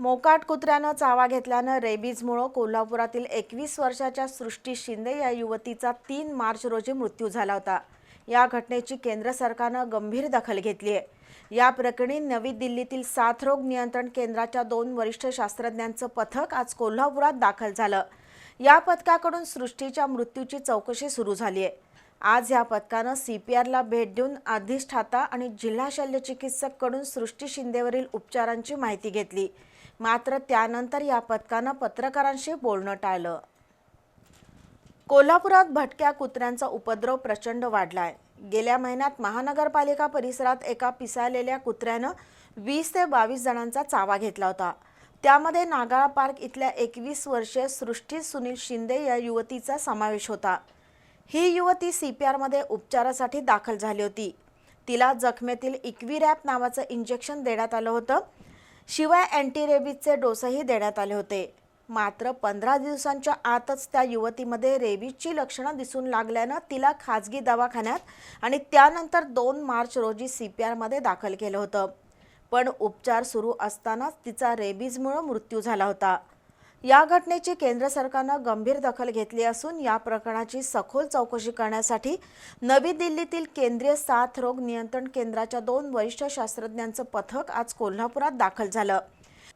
मोकाट कुत्र्यानं चावा घेतल्यानं रेबीजमुळं कोल्हापुरातील एकवीस वर्षाच्या सृष्टी शिंदे या युवतीचा तीन मार्च रोजी मृत्यू झाला होता. या घटनेची केंद्र सरकारनं गंभीर दखल घेतली आहे. या प्रकरणी नवी दिल्लीतील साथरोग नियंत्रण केंद्राच्या दोन वरिष्ठ शास्त्रज्ञांचं पथक आज कोल्हापुरात दाखल झालं. या पथकाकडून सृष्टीच्या मृत्यूची चौकशी सुरू झाली आहे. आज या पथकानं सी पी आरला भेट देऊन अधिष्ठाता आणि जिल्हा शल्यचिकित्सककडून सृष्टी शिंदेवरील उपचारांची माहिती घेतली. मात्र त्यानंतर या पथकानं पत्रकारांशी बोलणं टाळलं. कोल्हापुरात भटक्या कुत्र्यांचा उपद्रव प्रचंड वाढलाय. गेल्या महिन्यात महानगरपालिका परिसरात एका पिसाळलेल्या कुत्र्यानं वीस ते बावीस जणांचा चावा घेतला होता. त्यामध्ये नागाळा पार्क इथल्या एकवीस वर्षीय सृष्टी सुनील शिंदे या युवतीचा समावेश होता. ही युवती सी पी आरमध्ये उपचारासाठी दाखल झाली होती. तिला जखमेतील इक्विरॅप नावाचं इंजेक्शन देण्यात आलं होतं. शिवाय अँटी रेबीजचे डोसही देण्यात आले होते. मात्र पंधरा दिवसांच्या आतच त्या युवतीमध्ये रेबीजची लक्षणं दिसून लागल्यानं तिला खाजगी दवाखान्यात आणि त्यानंतर दोन मार्च रोजी सी पी आरमध्ये दाखल केलं होतं. पण उपचार सुरू असतानाच तिचा रेबीजमुळं मृत्यू झाला होता. या घटनेची केंद्र सरकारनं गंभीर दखल घेतली असून या प्रकरणाची सखोल चौकशी करण्यासाठी नवी दिल्लीतील केंद्रीय साथ रोग नियंत्रण केंद्राच्या दोन वरिष्ठ शास्त्रज्ञांचं पथक आज कोल्हापुरात दाखल झालं.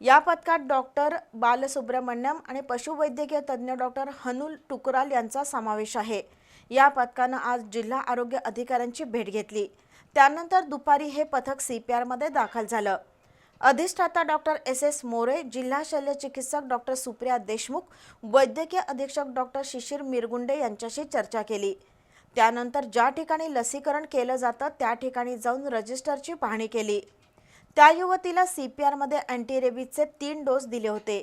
या पथकात डॉक्टर बालसुब्रमण्यम आणि पशुवैद्यकीय तज्ज्ञ डॉक्टर हनुल टुकराल यांचा समावेश आहे. या पथकानं आज जिल्हा आरोग्य अधिकाऱ्यांची भेट घेतली. त्यानंतर दुपारी हे पथक सी पी आरमध्ये दाखल झालं. अधिष्ठाता डॉक्टर एस एस मोरे जिल्हा शल्यचिकित्सक डॉक्टर सुप्रिया देशमुख वैद्यकीय अधीक्षक डॉक्टर शिशिर मिरगुंडे यांच्याशी चर्चा केली. त्यानंतर ज्या ठिकाणी लसीकरण केलं जातं त्या ठिकाणी जाऊन रजिस्टरची पाहणी केली. त्या युवतीला सी पी आरमध्ये अँटी रेबीजचे तीन डोस दिले होते.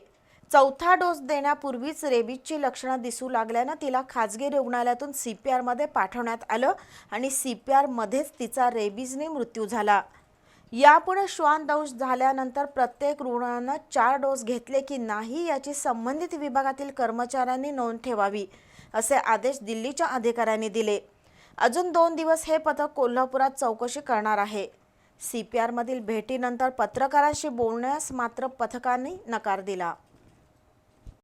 चौथा डोस देण्यापूर्वीच रेबीजची लक्षणं दिसू लागल्यानं तिला खाजगी रुग्णालयातून सी पी आरमध्ये पाठवण्यात आलं आणि सी पी आरमध्येच तिचा रेबीजने मृत्यू झाला. यापुढे श्वानदंश झाल्यानंतर प्रत्येक रुग्णानं चार डोस घेतले की नाही याची संबंधित विभागातील कर्मचाऱ्यांनी नोंद ठेवावी असे आदेश दिल्लीच्या अधिकाऱ्यांनी दिले. अजून दोन दिवस हे पथक कोल्हापुरात चौकशी करणार आहे. सी पी आरमधील भेटीनंतर पत्रकारांशी बोलण्यास मात्र पथकाने नकार दिला.